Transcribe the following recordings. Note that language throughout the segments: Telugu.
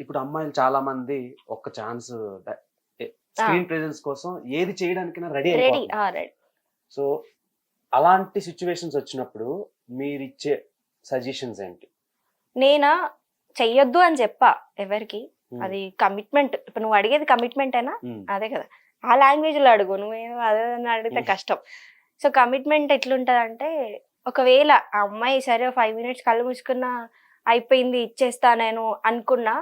ఇప్పుడు అమ్మాయిలు చాలా మంది ఒక ఛాన్స్ స్క్రీన్ ప్రెజెన్స్ కోసం ఏది చేయడానికైనా రెడీ సో అలాంటి సిచ్యువేషన్స్ వచ్చినప్పుడు మీరు ఇచ్చే సజెషన్స్ ఏంటి? నేనా? చెయ్యొద్దు అని చెప్పా ఎవరికి. అది కమిట్మెంట్. ఇప్పుడు నువ్వు అడిగేది కమిట్మెంట్ అయినా. అదే కదా. ఆ లాంగ్వేజ్లో అడుగు నువ్వేమో అదే అడిగితే. కష్టం. సో కమిట్మెంట్ ఎట్లుంటది అంటే ఒకవేళ ఆ అమ్మాయి సరే ఫైవ్ మినిట్స్ కళ్ళు మూసుకున్నా అయిపోయింది ఇచ్చేస్తా నేను అనుకున్నా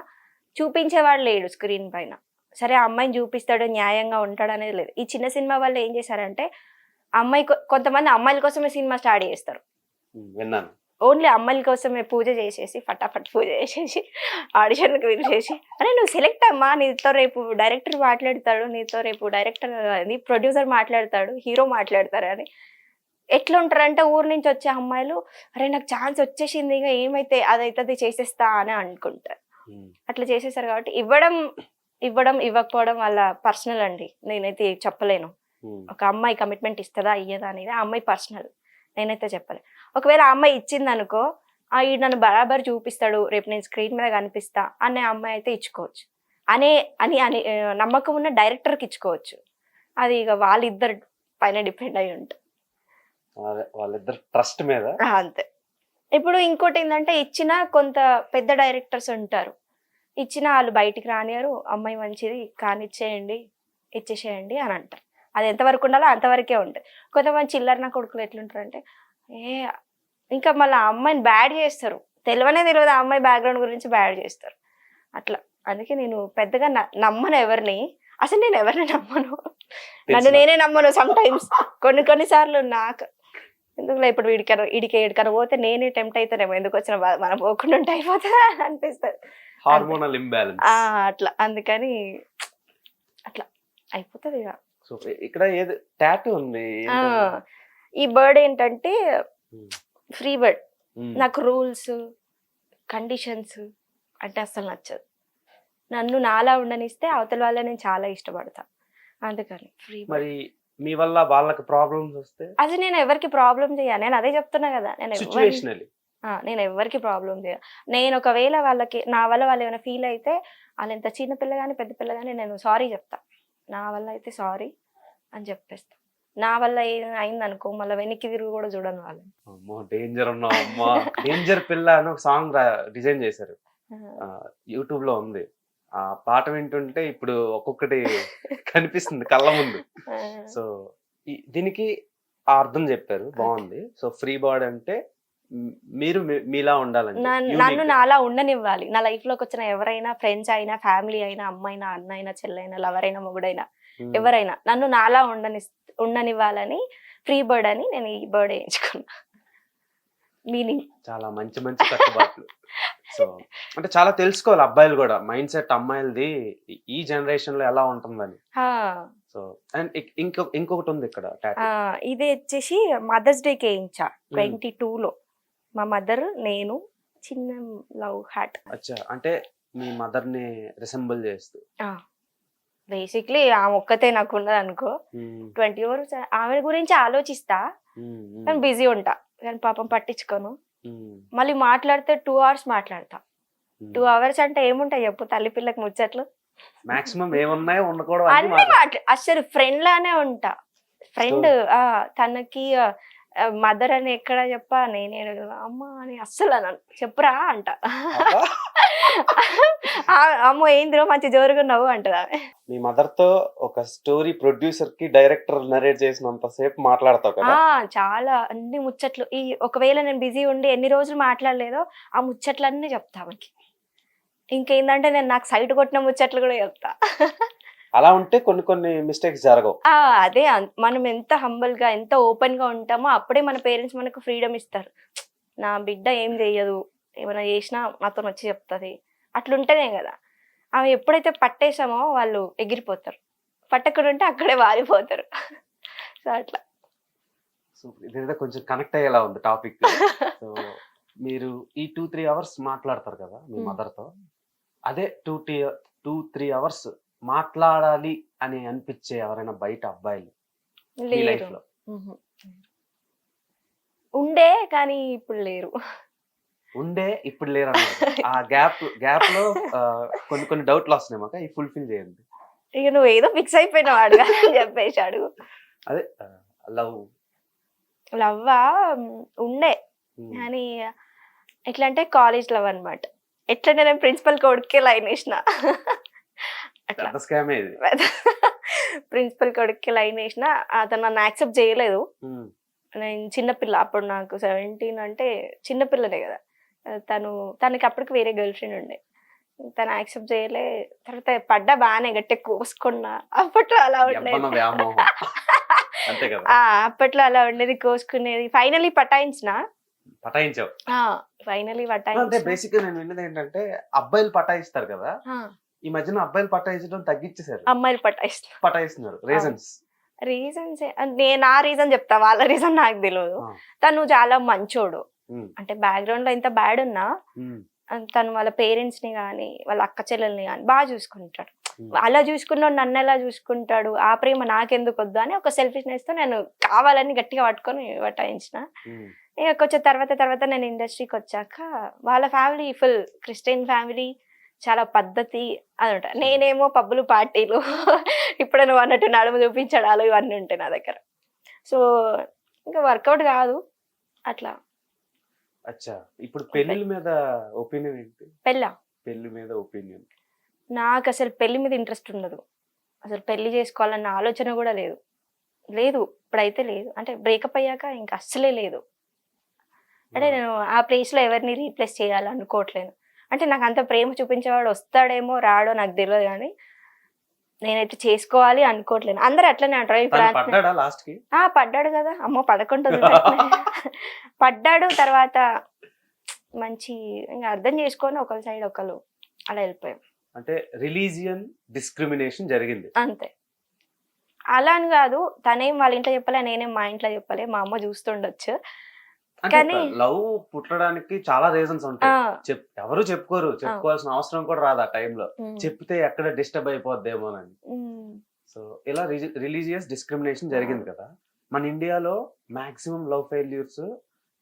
చూపించేవాడు లేడు స్క్రీన్ పైన. సరే ఆ అమ్మాయిని చూపిస్తాడు న్యాయంగా ఉంటాడు అనేది లేదు. ఈ చిన్న సినిమా వల్ల ఏం చేశారంటే అమ్మాయి కొంతమంది అమ్మాయిల కోసమే సినిమా స్టార్ట్ చేస్తారు. విన్నాను. ఓన్లీ అమ్మాయిల కోసమే పూజ చేసేసి ఫటాఫట్ పూజ చేసేసి ఆడిషన్కి పిలిచేసి అరే నువ్వు సెలెక్ట్ అమ్మా నీతో రేపు డైరెక్టర్ మాట్లాడతాడు నీతో రేపు డైరెక్టర్ అది ప్రొడ్యూసర్ మాట్లాడతాడు హీరో మాట్లాడతారు అని. ఎట్లా ఉంటారంటే ఊరు నుంచి వచ్చే అమ్మాయిలు అరే నాకు ఛాన్స్ వచ్చేసింది ఇక ఏమైతే అదైతే చేసేస్తా అని అనుకుంటారు. అట్లా చేసేసారు కాబట్టి ఇవ్వడం ఇవ్వడం ఇవ్వకపోవడం వాళ్ళ పర్సనల్ అండి. నేనైతే చెప్పలేను. ఒక అమ్మాయి కమిట్మెంట్ ఇస్తుందా ఇయ్యదా అనేది ఆ అమ్మాయి పర్సనల్. నేనైతే చెప్పలే. ఒకవేళ ఆ అమ్మాయి ఇచ్చింది అనుకో ఆ ఈ నన్ను బరాబర్ చూపిస్తాడు రేపు నేను స్క్రీన్ మీద కనిపిస్తా అనే అమ్మాయి అయితే ఇచ్చుకోవచ్చు. అనే అని అని నమ్మకం ఉన్న డైరెక్టర్కి ఇచ్చుకోవచ్చు. అది ఇక వాళ్ళిద్దరు పైన డిపెండ్ అయి ఉంటుంది వాళ్ళ- వాళ్ళిద్దరు ట్రస్ట్ మీద? అంతే. ఇప్పుడు ఇంకోటి ఏంటంటే ఇచ్చిన కొంత పెద్ద డైరెక్టర్స్ ఉంటారు. ఇచ్చిన వాళ్ళు బయటికి రానియరు. అమ్మాయి మంచిది కానిచ్చేయండి ఇచ్చేసేయండి అని అంటారు. అది ఎంతవరకు ఉండాలో అంతవరకే ఉంటుంది. కొంతమంది చిల్లర నా కొడుకులు ఎట్లుంటారు అంటే ఏ ఇంకా మళ్ళీ ఆ అమ్మాయిని బ్యాడ్ చేస్తారు. తెలియనే తెలియదు ఆ అమ్మాయి బ్యాక్గ్రౌండ్ గురించి బ్యాడ్ చేస్తారు. అట్లా. అందుకే నేను పెద్దగా నమ్మను ఎవరిని. అసలు నేను ఎవరిని నమ్మను? నన్ను? నేనే నమ్మను సమ్ టైమ్స్ కొన్ని కొన్ని సార్లు నాకు ఎందుకులే ఇప్పుడు వీడికన్నా వీడికి ఎడికన్నా పోతే నేనే టెంప్ట్ అవుతానేమో ఎందుకు వచ్చిన మనం పోకుండా ఉంటే అయిపోతుందా అని అనిపిస్తుంది. హార్మోనల్ ఇంబ్యాలెన్స్ అట్లా. అందుకని అట్లా అయిపోతుంది ఇక. సో ఇక్కడ ఏది టాటూ ఉంది ఈ బర్డ్ ఏంటంటే. Free bird. నాకు రూల్స్ కండిషన్స్ అంటే అసలు నచ్చదు. నన్ను నాలా ఉండనిస్తే అవతల వాళ్ళ నేను చాలా ఇష్టపడతా. అందుకని ఫ్రీ బర్డ్. మరి మీ వల్ల వాళ్ళకి ప్రాబ్లమ్స్ వస్తే? అది నేను ఎవరికి ప్రాబ్లం చేయ నేను అదే చెప్తున్నా కదా నేను సిచ్యువేషనలీ నేను ఎవరికి ప్రాబ్లం చేయ నేను ఒకవేళ వాళ్ళకి నా వల్ల వాళ్ళు ఏమైనా ఫీల్ అయితే వాళ్ళు ఎంత చిన్న పిల్ల కానీ పెద్ద పిల్ల కానీ నేను సారీ చెప్తా. నా వల్ల అయితే సారీ అని చెప్పేస్తా. నా వల్ల ఏదైనా అయింది అనుకో మళ్ళీ వెనక్కి తిరిగి కూడా చూడను వాళ్ళు అమ్మో డేంజర్ ఉన్నావు అమ్మా డేంజర్ పిల్ల అని ఒక సాంగ్ డిజైన్ చేశారు. యూట్యూబ్లో ఉంది. ఆ పాట వింటుంటే ఇప్పుడు ఒక్కొక్కటి కనిపిస్తుంది కళ్ళ ముందు. సో దీనికి ఆ అర్థం చెప్పారు. బాగుంది. సో ఫ్రీ బర్డ్ అంటే మీరు మీలా ఉండాలని నన్ను నాలా ఉండనివ్వాలి. నా లైఫ్లోకి వచ్చిన ఎవరైనా ఫ్రెండ్స్ అయినా ఫ్యామిలీ అయినా అమ్మాయినా అన్న అయినా చెల్లైనా లవర్ అయినా మొగుడైనా ఎవరైనా నన్ను నాలా ఉండని ఉండనివ్వాలని ఫ్రీ బర్డ్ అని నేను ఈ బర్డ్ వేయించుకున్నా మీనింగ్ చాలా మంచి మంచి కట్టుబాట్లు సో అంటే చాలా తెలుసుకోవాలి అబ్బాయిలు కూడా. మైండ్ సెట్ అమ్మాయిలది ఈ- జనరేషన్లో ఎలా ఉంటుందని. సో అండ్ ఇంకొక ఇంకొకటి ఉంది ఇక్కడ. ఇది వచ్చేసి మదర్స్ డేకి వేయించా ట్వంటీ లో మా మదర్ నేను చిన్న లవ్ హార్ట్ అచ్చా అంటే మీ మదర్ని రిసెంబుల్ చేస్తూ. బేసిక్లీ ఆమె ఒక్కతే నాకు ఉన్నది అనుకో. ట్వంటీ అవర్స్ ఆమె గురించి ఆలోచిస్తా. కానీ బిజీ ఉంటా. కానీ పాపం పట్టించుకోను. మళ్ళీ మాట్లాడితే టూ అవర్స్ మాట్లాడతా. టూ అవర్స్ అంటే ఏముంటాయి చెప్పు తల్లి పిల్లకి ముచ్చట్లు? మాక్సిమం ఏమున్నాయో ఉండకూడదు అన్ని అన్ని మాట్లా- మాట్లా అసలు ఫ్రెండ్ లానే ఉంటా. ఫ్రెండ్ ఆ తనకి మదర్ అని ఎక్కడ చెప్పా? నేనే అమ్మ అని అస్సలు అన్నాను చెప్పురా అంట. అమ్మో ఏందిరో మంచి జోరుగా నవ్వు అంటది ఆమె. మీ మదర్తో ఒక స్టోరీ ప్రొడ్యూసర్కి డైరెక్టర్ నరేట్ చేసినంత సేపు మాట్లాడతావు కదా? ఆ చాలా అన్ని ముచ్చట్లు. ఈ ఒకవేళ నేను బిజీ ఉండి ఎన్ని రోజులు మాట్లాడలేదో ఆ ముచ్చట్లన్నీ చెప్తా ఆమెకి. ఇంకేందంటే నేను నాకు సైట్ కొట్టిన ముచ్చట్లు కూడా చెప్తా. అలా ఉంటే కొన్ని కొన్ని మిస్టేక్స్ జరగవు. ఆ అదే అన్- మనం ఎంత హంబల్గా ఎంత ఓపెన్గా ఉంటామో అప్పుడే మన పేరెంట్స్ మనకు ఫ్రీడమ్ ఇస్తారు. నా బిడ్డ ఏం చెయ్యదు. ఏమైనా చేసినా నాతో వచ్చి చెప్తుంది. అట్లుంటేనే కదా. ఆమె ఎప్పుడైతే పట్టేసామో వాళ్ళు ఎగిరిపోతారు. పట్టకుండా ఉంటే అక్కడే వారిపోతారు సో అట్లా. సో కొంచెం కనెక్ట్ అయ్యేలా ఉంది టాపిక్. సో మీరు ఈ టూ త్రీ అవర్స్ మాట్లాడతారు కదా మీ Hmm. మదర్తో అదే టూ టీ టూ త్రీ అవర్స్ మాట్లాడాలి అని అనిపించే ఎవరైనా బయట అబ్బాయిలు మీ లైఫ్ లేరు. లో మ్మ్. ఉండే కానీ ఇప్పుడు లేరు. ఉండే ఇప్పుడు లేరు అన్నారు ఆ గ్యాప్ గ్యాప్లో కొన్ని కొన్ని డౌట్లు వస్తున్నాయి మాకు. ఇవి ఫుల్ఫిల్ చేయండి. ఇక నువ్వు ఏదో ఫిక్స్ అయిపోయినావు అడుగు అని చెప్పేసి అడుగు. అదే లవ్. లవ్వా? ఉండే. కానీ ఎట్లా అంటే కాలేజ్ లవ్ అనమాట ఎట్లంటే నేను ప్రిన్సిపల్ కొడుకే లైన్ వేసిన. ప్రిన్సిపల్ కొడుక్కి లైన్ వేసిన అతను నన్ను యాక్సెప్ట్ చేయలేదు. నేను చిన్నపిల్ల అప్పుడు నాకు సెవెంటీన్ అంటే చిన్నపిల్లనే కదా. తను తనకి అప్పటికి వేరే గర్ల్ ఫ్రెండ్ ఉండే. తను యాక్సెప్ట్ చేయలే. తర్వాత పడ్డా బాగానే గట్టి కోసుకున్నా. అప్పట్లో అలా ఉండేది. వ్యామోహం. అంతే కదా. ఆ, అప్పట్లో అలా ఉండేది కోసుకునేది. ఫైనలీ పటాయించిన. పటాయించావు. ఫైనలీ బేసిక్ నేను విన్నది ఏంటంటే అబ్బాయిలు పటాయిస్తారు కదా. ఆ, ఈ మధ్యన అబ్బాయిలు పటాయించడం తగ్గించేశారు. అమ్మాయిలు పటాయిస్తున్నా పటాయిస్తున్నారు. రీజన్స్ రీజన్స్ నేను నా రీజన్ చెప్తా. వాళ్ళ రీజన్ నాకు తెలియదు. తను చాలా మంచోడు. అంటే బ్యాక్గ్రౌండ్లో ఎంత బ్యాడ్ ఉన్నా తను వాళ్ళ పేరెంట్స్ని కానీ వాళ్ళ అక్క చెల్లెల్ని కానీ బాగా చూసుకుంటాడు. అలా చూసుకున్నాడు నన్ను ఎలా చూసుకుంటాడు? ఆ ప్రేమ నాకెందుకు వద్దు అని ఒక సెల్ఫిష్నెస్తో నేను కావాలని గట్టిగా పట్టుకొని పటాయించిన ఇక కొంచెం తర్వాత తర్వాత నేను ఇండస్ట్రీకి వచ్చాక వాళ్ళ ఫ్యామిలీ ఫుల్ క్రిస్టియన్ ఫ్యామిలీ చాలా పద్ధతి అనమాట నేనేమో పబ్బులు పార్టీలు ఇప్పుడు నువ్వు అన్నట్టు నడుము చూపించడాలు ఇవన్నీ ఉంటాయి నా దగ్గర. సో ఇంకా వర్కౌట్ కాదు. అట్లా. అచ్చా. ఇప్పుడు పెళ్ళి మీద ఒపీనియన్ ఏంటి? పెళ్ళ? పెళ్ళి మీద ఒపీనియన్. నాకు అసలు పెళ్ళి మీద ఇంట్రెస్ట్ ఉండదు. అసలు పెళ్ళి చేసుకోవాలన్న ఆలోచన కూడా లేదు. లేదు ఇప్పుడైతే లేదు. అంటే బ్రేకప్ అయ్యాక ఇంకా అస్సలే లేదు. అంటే నేను ఆ ప్లేస్లో ఎవరిని రీప్లేస్ చేయాలనుకోవట్లేను అంటే నాకు అంత ప్రేమ చూపించేవాడు వస్తాడేమో రాడో నాకు తెలియదు కానీ నేనైతే చేసుకోవాలి అనుకోవట్లేను అందరు అట్లనే అంటారు. అట్లనే- పడ్డాడా కదా. అమ్మో పడకుంటుంది పడ్డాడు తర్వాత మంచి ఇంకా అర్థం చేసుకొని ఒకరి సైడ్ ఒకరు అలా వెళ్ళిపోయాం. అంటే రిలీజియన్ డిస్క్రిమినేషన్ జరిగింది. అంతే. అలా అని కాదు తనేం వాళ్ళ ఇంట్లో చెప్పలే నేనేం మా ఇంట్లో చెప్పలే మా అమ్మ చూస్తుండొచ్చు. కానీ- లవ్ పుట్టడానికి చాలా రీజన్స్ ఉంటాయి. చెప్ ఎవరు చెప్పుకోరు. చెప్పుకోవాల్సిన అవసరం కూడా రాదు ఆ టైంలో. చెప్తే ఎక్కడ డిస్టర్బ్ అయిపోద్దేమోనని సో ఇలా రిలీజియస్ డిస్క్రిమినేషన్ జరిగింది కదా. మన ఇండియాలో maximum love failures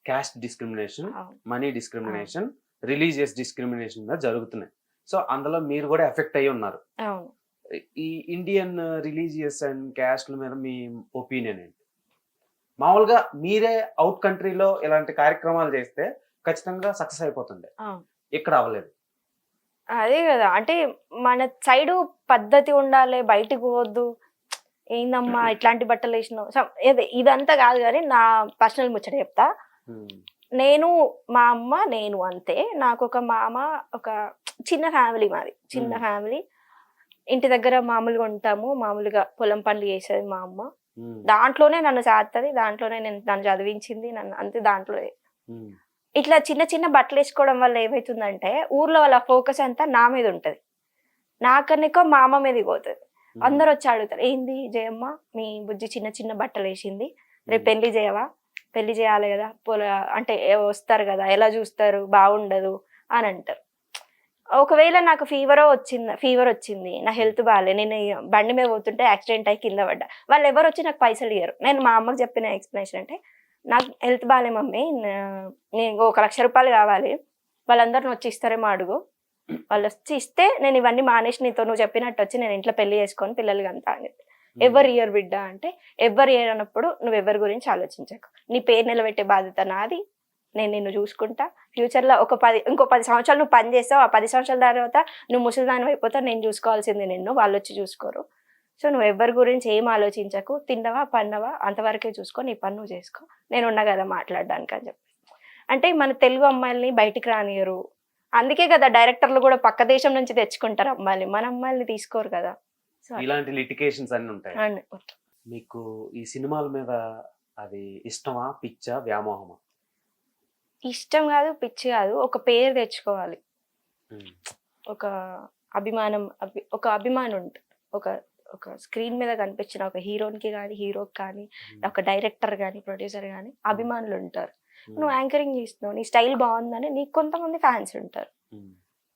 caste discrimination. Money discrimination religious discrimination మీద జరుగుతున్నాయి. సో అందులో మీరు కూడా ఎఫెక్ట్ అయ్యి ఉన్నారు. ఈ ఇండియన్ రిలీజియస్ అండ్ క్యాస్ట్ల మీద మీ ఒపీనియన్ ఏంటి? మామూలుగా మీరే అవుట్ కంట్రీలో ఇలాంటి కార్యక్రమాలు చేస్తే ఖచ్చితంగా సక్సెస్ అయిపోతుండే. అవును. ఇక్కడ అవ్వలేదు. అదే కదా అంటే మన సైడు పద్ధతి ఉండాలి బయటికి పోవద్దు. ఏందమ్మా ఇట్లాంటి బట్టలు వేసినావు? ఇదంతా కాదు కానీ నా పర్సనల్ ముచ్చట చెప్తా. నేను మా అమ్మ నేను అంతే. నాకు ఒక మామ ఒక చిన్న ఫ్యామిలీ మాది. చిన్న. ఫ్యామిలీ ఇంటి దగ్గర మామూలుగా ఉంటాము. మామూలుగా పొలం పనులు చేసేది మా అమ్మ. దాంట్లోనే నన్ను సాగుతుంది దాంట్లోనే నేను నన్ను చదివించింది నన్ను అంతే దాంట్లో. ఇట్లా చిన్న చిన్న బట్టలు వేసుకోవడం వల్ల ఏమవుతుందంటే ఊర్లో వాళ్ళ ఫోకస్ అంతా నా మీద ఉంటది. నాకన్నా ఎక్కువ మా అమ్మ మీదకి పోతుంది. అందరూ వచ్చి అడుగుతారు ఏంది జయమ్మ మీ బుజ్జి చిన్న చిన్న బట్టలు వేసింది రేపు. పెళ్ళి చేయవా? పెళ్ళి చేయాలి కదా పొల అంటే వస్తారు కదా ఎలా చూస్తారు? బాగుండదు అని అంటారు. ఒకవేళ నాకు ఫీవర్ వచ్చింది ఫీవర్ వచ్చింది నా హెల్త్ బాగాలే నేను బండి మీద పోతుంటే యాక్సిడెంట్ అయి కింద పడ్డా. వాళ్ళు ఎవరు వచ్చి నాకు పైసలు ఇయ్యరు. నేను మా అమ్మకి చెప్పిన ఎక్స్ప్లెనేషన్ అంటే నాకు హెల్త్ బాగాలే మమ్మీ నేను ఒక లక్ష రూపాయలు కావాలి వాళ్ళందరిని వచ్చి ఇస్తారేమో అడుగు. వాళ్ళు వచ్చి ఇస్తే నేను ఇవన్నీ మానేసి నీతో నువ్వు చెప్పినట్టు వచ్చి నేను ఇంట్లో పెళ్ళి చేసుకొని పిల్లలకి అంతా అని చెప్పి. Hmm. ఎవరు ఇయర్ బిడ్డ అంటే ఎవరు ఇయర్ అన్నప్పుడు నువ్వు ఎవరి గురించి ఆలోచించకు. నీ పేరు నిలబెట్టే బాధ్యత నాది నేను నిన్ను చూసుకుంటా. ఫ్యూచర్లో ఒక పది ఇంకో పది సంవత్సరాలు నువ్వు పని చేస్తావు. ఆ పది సంవత్సరాల తర్వాత నువ్వు ముసలిదాని అయిపోతావు. నేను చూసుకోవాల్సింది నిన్ను. వాళ్ళు వచ్చి చూసుకోరు. సో నువ్వు ఎవరి గురించి ఏం ఆలోచించకు. తిన్నవా పన్నవా అంతవరకే చూసుకో. నీ పని నువ్వు చేసుకో. నేను ఉన్నా కదా మాట్లాడడానికి అని చెప్పి. అంటే మన తెలుగు అమ్మాయిల్ని బయటికి రానియరు. అందుకే కదా డైరెక్టర్లు కూడా పక్క దేశం నుంచి తెచ్చుకుంటారు అమ్మాయిల్ని. మన అమ్మాయిల్ని తీసుకోరు కదా. ఇలాంటి లిటికేషన్స్ అన్ని ఉంటాయి. మీకు ఈ సినిమాల మీద అది ఇష్టమా పిచ్చా వ్యామోహమా? ఇష్టం కాదు పిచ్చి కాదు ఒక పేరు తెచ్చుకోవాలి. ఒక అభిమానం అభి ఒక అభిమానం ఉంటుంది ఒక ఒక స్క్రీన్ మీద కనిపించిన ఒక హీరోకి కానీ హీరోకి కానీ. ఒక డైరెక్టర్ కానీ ప్రొడ్యూసర్ కానీ అభిమానులు ఉంటారు. నువ్వు యాంకరింగ్ చేస్తున్నావు నీ స్టైల్ బాగుందని నీకు కొంతమంది ఫ్యాన్స్ ఉంటారు.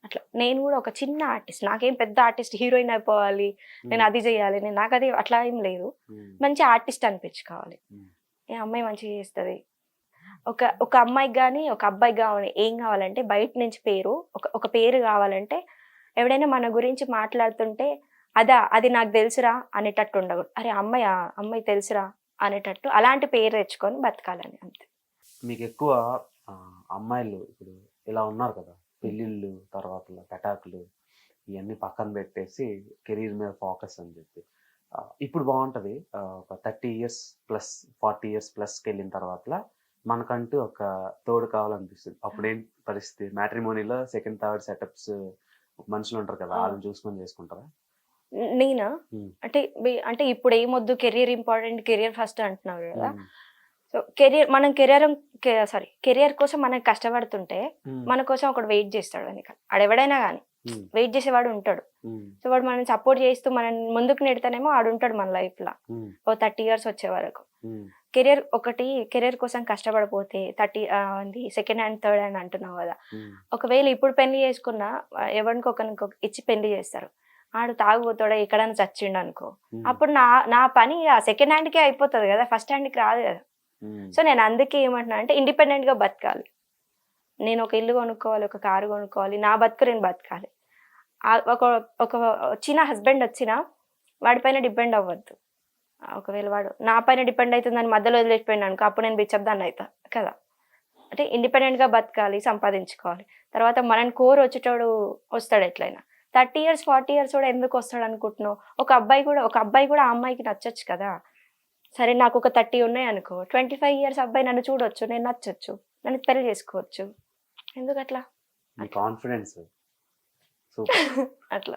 అట్లా నేను కూడా ఒక చిన్న ఆర్టిస్ట్ నాకేం పెద్ద ఆర్టిస్ట్ హీరోయిన్ అయిపోవాలి నేను అది చేయాలి నేను నాకు అది అట్లా ఏం లేదు. మంచి ఆర్టిస్ట్ అనిపించుకోవాలి. ఏ అమ్మాయి మంచిగా చేస్తుంది ఒక ఒక అమ్మాయికి కానీ ఒక అబ్బాయికి కానీ ఏం కావాలంటే బయట నుంచి పేరు ఒక ఒక పేరు కావాలంటే ఎవడైనా మన గురించి మాట్లాడుతుంటే అదా అది నాకు తెలుసురా అనేటట్టు ఉండకూడదు అరే అమ్మాయి ఆ అమ్మాయి తెలుసురా అనేటట్టు అలాంటి పేరు తెచ్చుకొని బతకాలని అంతే. మీకు ఎక్కువ అమ్మాయిలు ఇప్పుడు ఇలా ఉన్నారు కదా పెళ్ళిళ్ళు తర్వాత పెటాకులు ఇవన్నీ పక్కన పెట్టేసి కెరీర్ మీద ఫోకస్ అని చెప్పి. ఇప్పుడు బాగుంటుంది. ఒక thirty years plus forty years ప్లస్కి వెళ్ళిన తర్వాత మనకంటూ ఒక తోడు కావాలనిపిస్తుంది అప్పుడు పరిస్థితి మ్యాట్రిమోనీలో సెకండ్ థర్డ్ సెటప్స్ మనుషులు ఉంటారు కదా. వాళ్ళని చూసుకొని చేసుకుంటారా నేనా. అంటే అంటే ఇప్పుడు ఏమొద్దు కెరియర్ ఇంపార్టెంట్ కెరియర్ ఫస్ట్ అంటున్నావు కదా. సో కెరియర్ మనం కెరియర్ సారీ కెరియర్ కోసం మనం కష్టపడుతుంటే. మన కోసం ఒకడు వెయిట్ చేస్తాడు వెనక ఆడెవడైనా కానీ. వెయిట్ చేసేవాడు ఉంటాడు. సో వాడు మనం సపోర్ట్ చేస్తూ మనం ముందుకు నెడతానేమో ఆడు ఉంటాడు మన లైఫ్లో. ఓ థర్టీ ఇయర్స్ వచ్చే వరకు. కెరియర్ ఒకటి కెరియర్ కోసం కష్టపడిపోతే thirty second hand third hand అంటున్నావు కదా. ఒకవేళ ఇప్పుడు పెళ్ళి చేసుకున్నా ఎవరికి ఒకరికి ఇచ్చి పెళ్ళి చేస్తారు. ఆడు తాగుపోతాడో ఎక్కడైనా చచ్చిండు అనుకో. అప్పుడు నా నా పని ఆ సెకండ్ హ్యాండ్కే అయిపోతుంది కదా ఫస్ట్ హ్యాండ్కి రాదు కదా. సో నేను అందుకే ఏమంటున్నా అంటే ఇండిపెండెంట్గా బతకాలి. నేను ఒక ఇల్లు కొనుక్కోవాలి ఒక కారు కొనుక్కోవాలి నా బతుకు నేను బతకాలి. ఒక ఒక వచ్చిన హస్బెండ్ వచ్చినా వాడిపైన డిపెండ్ అవ్వద్దు. ఒకవేళ వాడు నా పైన డిపెండ్ అవుతుందని మధ్యలో వదిలేసిపోయినా అనుకో అప్పుడు నేను బిచ్చబ్దాన్ని అవుతా కదా? అంటే ఇండిపెండెంట్గా బతకాలి సంపాదించుకోవాలి. తర్వాత మనని కోరు వచ్చేటోడు వస్తాడు ఎట్లయినా. థర్టీ ఇయర్స్ ఫార్టీ ఇయర్స్ కూడా ఎందుకు వస్తాడు అనుకుంటున్నావు? ఒక అబ్బాయి కూడా ఒక అబ్బాయి కూడా ఆ అమ్మాయికి నచ్చొచ్చు కదా? సరే నాకు ఒక థర్టీ ఉన్నాయి అనుకో. ట్వంటీ ఫైవ్ ఇయర్స్ అబ్బాయి నన్ను చూడొచ్చు నేను నచ్చొచ్చు నన్ను పెళ్ళి చేసుకోవచ్చు. ఎందుకు అట్లా కాన్ఫిడెన్స్ అట్లా.